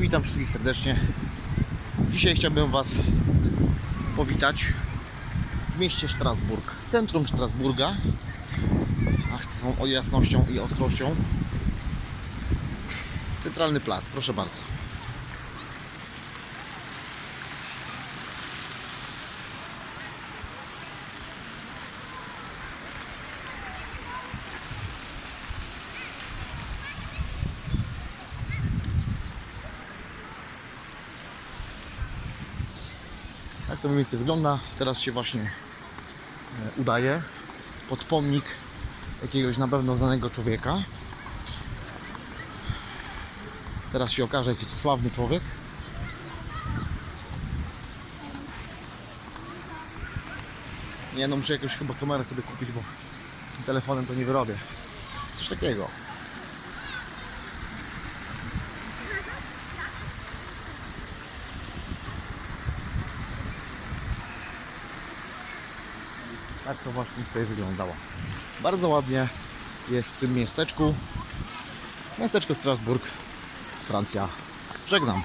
witam wszystkich serdecznie. Dzisiaj chciałbym Was powitać w mieście Strasburg, centrum Strasburga. Ach, z tą jasnością i ostrością. Centralny plac, proszę bardzo. Tak to mniej więcej wygląda. Teraz się właśnie e, udaje pod pomnik jakiegoś na pewno znanego człowieka. Teraz się okaże, jaki to sławny człowiek. Nie no, muszę jakąś chyba kamerę sobie kupić, bo z tym telefonem to nie wyrobię. Coś takiego. Tak to właśnie tutaj wyglądało. Bardzo ładnie jest w tym miasteczku. Miasteczko Strasburg, Francja. Żegnam.